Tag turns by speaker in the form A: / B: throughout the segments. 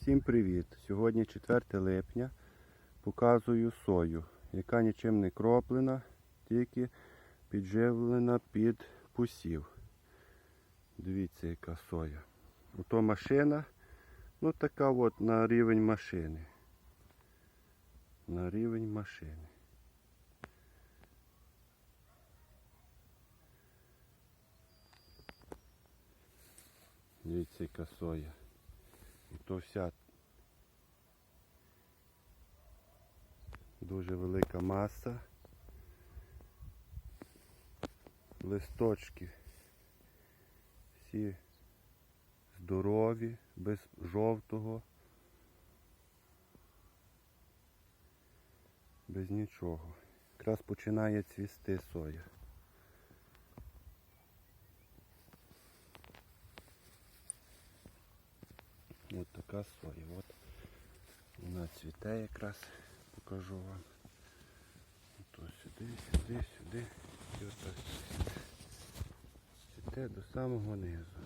A: Всім привіт! Сьогодні 4 липня. Показую сою, яка нічим не кроплена, тільки підживлена під пусів. Дивіться, яка соя. Ото машина, ну така от на рівень машини. На рівень машини. Дивіться, яка соя. І то вся дуже велика маса. Листочки всі здорові, без жовтого, без нічого. Якраз починає цвісти соя. Ось така соя. От вона цвіте якраз, покажу вам. То сюди, сюди, сюди. І ось так Цвіте до самого низу.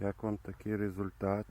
A: Як вам такий результат?